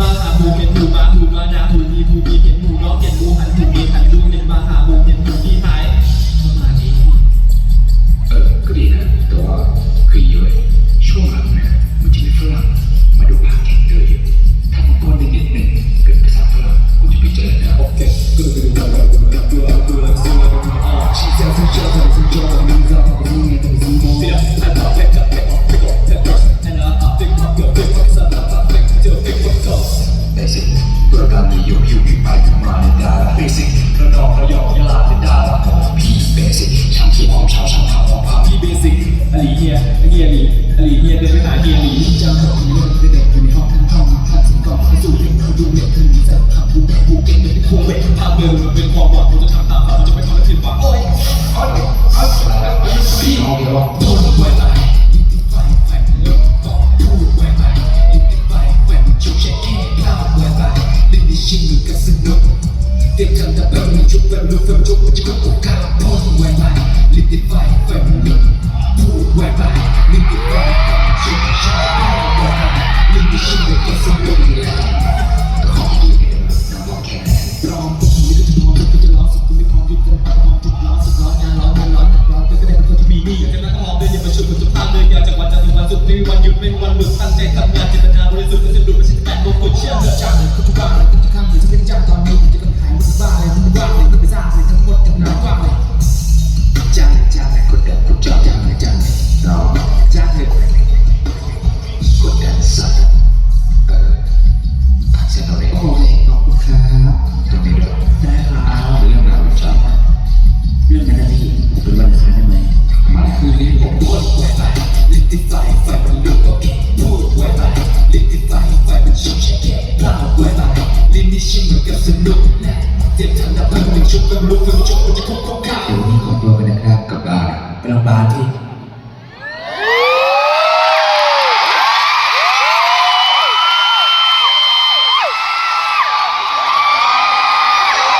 มาหาหูเห็นหูมาหูมานาหูมีหูมีเห็นหูน้องเห็นหูหัน สิกตัวการมีอยู่อยู่ไปอยู่มาในดาราเบสิกระดอกระยองยาลาเป็นดาราพี่เบสิกช่างที่หอมชาวช่างขาวหอมผาพี่เบสิกอลีเฮียเฮียลีอลีเฮียเดินไปหาเฮียลีจังของเรื่องเด็กอยู่ในห้อง เด็กกันแต่แบบมีชุบแบบลุกแบบชุบมันจะก็โอกาสพูดไว้ไปลิติไฟแฝงเลิกพูดไว้ไปลิติไฟแฝงชุบแช่ข้าวไว้ไปลิติชิงหรือกัสนุกแต่ของดีเนี่ยน้ำบอกแค่นั้นรอมปุ๊บผมก็จะมองก็จะร้อสุดที่ไม่พร้อมหยุดกระปากมองทุกร้อนสุดร้อนงานร้อนงานร้อนหนักร้อนก็ได้เป็นคนที่มีนี้อยากจะนั่งมองเดินอย่ามาชุดมันจะพลาดเลยยาวจากวันจันทร์ถึงวันศุกร์ไม่มีวันหยุดไม่มีวันหลุดตั้งใจทำงานเจตนาบริสุทธิ์ไม่ใช่ดูไม่ใช่แปดโมงกดเชื่อเถอะจ้างเลยคุณทุกบ้านเลยทุกข้างเลยที่เป็น สนุกแน่เจ็บทันดาบมันหนึ่งชุดกำลังฟังจบมันจะคุ้มคุ้